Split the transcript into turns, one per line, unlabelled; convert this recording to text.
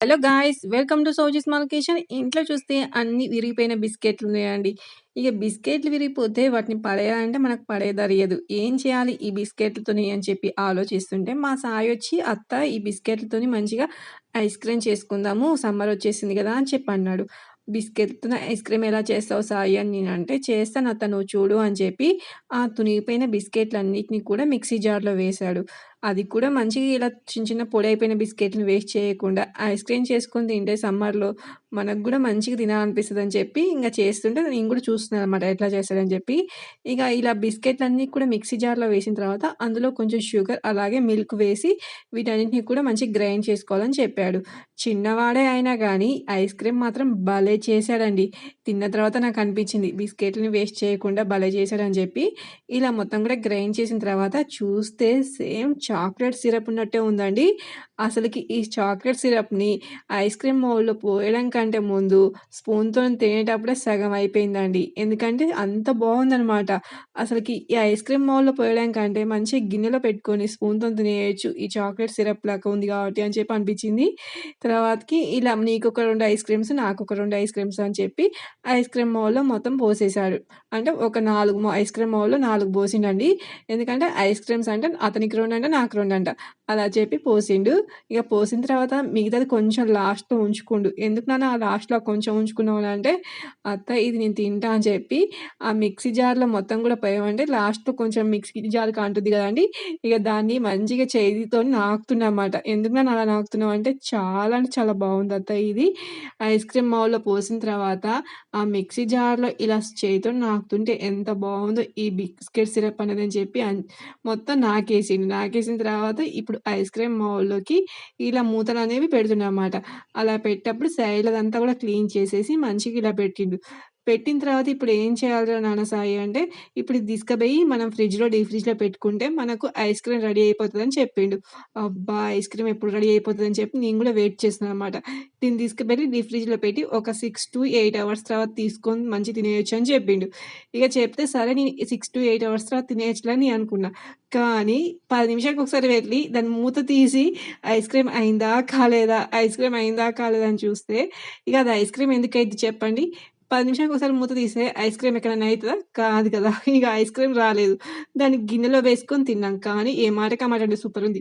Hello guys welcome to Souji's small kitchen. ఇంట్లో చూస్తే అన్ని విరిగిపోయిన బిస్కెట్లు ఉన్నాయండి. ఇక బిస్కెట్లు విరిగిపోతే వాటిని పడేయాలంటే మనకు పడేదరియదు ఏం చేయాలి ఈ బిస్కెట్లతోని అని చెప్పి ఆలోచిస్తుంటే మా సాయి వచ్చి అత్త ఈ బిస్కెట్లతోని మంచిగా ఐస్ క్రీమ్ చేసుకుందాము సమ్మర్ వచ్చేసింది కదా అని చెప్పి అన్నాడు. బిస్కెట్‌తో ఐస్ క్రీమ్ ఎలా చేస్తావు సాయి? అని నేను అంటే చేస్తాను అత్త నువ్వు చూడు అని చెప్పి, ఆ తునిగిపోయిన బిస్కెట్‌లన్నిటిని కూడా మిక్సీ జార్‌లో వేశాడు. అది కూడా మంచిగా ఇలా చిన్న చిన్న పొడి అయిపోయిన బిస్కెట్‌ని వేస్ట్ చేయకుండా ఐస్ క్రీమ్ చేసుకొని తింటే సమ్మర్‌లో మనకు కూడా మంచిగా తినాలనిపిస్తదని చెప్పి ఇంకా చేస్తుంటే నేను కూడా చూస్తున్నాను అనమాట ఎట్లా చేస్తాడని చెప్పి. ఇక ఇలా బిస్కెట్‌లన్నీ కూడా మిక్సీ జార్‌లో వేసిన తర్వాత అందులో కొంచెం షుగర్ అలాగే మిల్క్ వేసి వీటన్నిటిని కూడా మంచిగా గ్రైండ్ చేసుకోవాలని చెప్పాడు. చిన్నవాడే అయినా కానీ ఐస్ క్రీమ్ మాత్రం భలే చేశాడండి. తిన్న తర్వాత నాకు అనిపించింది బిస్కెట్‌లని వేస్ట్ చేయకుండా భలే చేశాడని చెప్పి. ఇలా మొత్తం కూడా గ్రైండ్ చేసిన తర్వాత చూస్తే సేమ్ చాక్లెట్ సిరప్ ఉన్నట్టే ఉందండి. అసలుకి ఈ చాక్లెట్ సిరప్‌ని ఐస్ క్రీమ్ మౌల్లో పోయడం కంటే ముందు స్పూన్‌తోని తినేటప్పుడే సగం అయిపోయిందండి. ఎందుకంటే అంత బాగుందనమాట. అసలుకి ఈ ఐస్ క్రీమ్ మౌల్లో పోయడం కంటే మంచి గిన్నెలో పెట్టుకొని స్పూన్‌తోని తినేయచ్చు ఈ చాక్లెట్ సిరప్ లాగా ఉంది కాబట్టి అని చెప్పి అనిపించింది. తర్వాతకి ఇలా నీకొక రెండు ఐస్ క్రీమ్స్, నాకు ఒక రెండు ఐస్ క్రీమ్స్ అని చెప్పి ఐస్ క్రీమ్ మౌల్లో మొత్తం పోసేసాడు. అంటే ఒక నాలుగు ఐస్ క్రీమ్ మౌల్లో నాలుగు పోసిండండి. ఎందుకంటే ఐస్ క్రీమ్స్ అంటే అతనికి రెండు అంటే నాకు రెండు అంట. అలా చెప్పి పోసిండు. ఇక పోసిన తర్వాత మిగతాది కొంచెం లాస్ట్‌లో ఉంచుకుండు. ఎందుకు నాన్న లాస్ట్‌లో కొంచెం ఉంచుకున్నావు అంటే, అత్త ఇది నేను తింటా అని చెప్పి ఆ మిక్సీ జార్‌లో మొత్తం కూడా పోయామంటే లాస్ట్‌లో కొంచెం మిక్సీ జార్‌కి అంటుంది కదండి ఇక దాన్ని మంచిగా చేతితో నాకుతున్నమాట. ఎందుకు నన్ను అలా నాకుతున్నావు అంటే, చాలా అంటే చాలా బాగుంది అత్త ఇది. ఐస్ క్రీమ్ మౌల్లో పోసిన తర్వాత ఆ మిక్సీ జార్‌లో ఇలా చేతితో నాకుతుంటే ఎంత బాగుందో ఈ బిస్కెట్ సిరప్ అనేది అని చెప్పి మొత్తం నాకేసిండు. నాకేసిన తర్వాత ఇప్పుడు ఐస్ క్రీమ్ మౌల్లోకి ఇలా మూతలనేవి పెడుతున్నమాట. అలా పెట్టేటప్పుడు సైడ్ అదంతా కూడా క్లీన్ చేసేసి మంచిగా ఇలా పెట్టిండు. పెట్టిన తర్వాత ఇప్పుడు ఏం చేయాలిరా నాన్న సాయి అంటే, ఇప్పుడు ఇది తీసుకుపోయి మనం ఫ్రిడ్జ్‌లో డీ ఫ్రిడ్జ్‌లో పెట్టుకుంటే మనకు ఐస్ క్రీమ్ రెడీ అయిపోతుందని చెప్పిండు. అబ్బా! ఐస్ క్రీమ్ ఎప్పుడు రెడీ అయిపోతుందని చెప్పి నేను కూడా వెయిట్ చేస్తున్నాను అనమాట. దీన్ని తీసుకుపోయి డీ ఫ్రిడ్జ్‌లో పెట్టి ఒక 6-8 అవర్స్ తర్వాత తీసుకొని మంచిగా తినేయొచ్చు అని చెప్పిండు. ఇక చెప్తే సరే నేను 6-8 అవర్స్ తర్వాత తినేయొచ్చులే అని అనుకున్నా. కానీ పది నిమిషాలకు ఒకసారి వెళ్ళి దాన్ని మూత తీసి ఐస్ క్రీమ్ అయిందా? కాలేదా? ఐస్ క్రీమ్ అయిందా? కాలేదా? అని చూస్తే ఇక అది ఐస్ క్రీమ్ ఎందుకైతే చెప్పండి? పది నిమిషాలకు ఒకసారి మూత తీస్తే ఐస్ క్రీమ్ ఎక్కడైనా అవుతుందా కాదు కదా! ఇక ఐస్ క్రీమ్ రాలేదు. దాన్ని గిన్నెలో వేసుకొని తిన్నాం. కానీ ఏ మాటకి ఆ మాట అంటే సూపర్ ఉంది.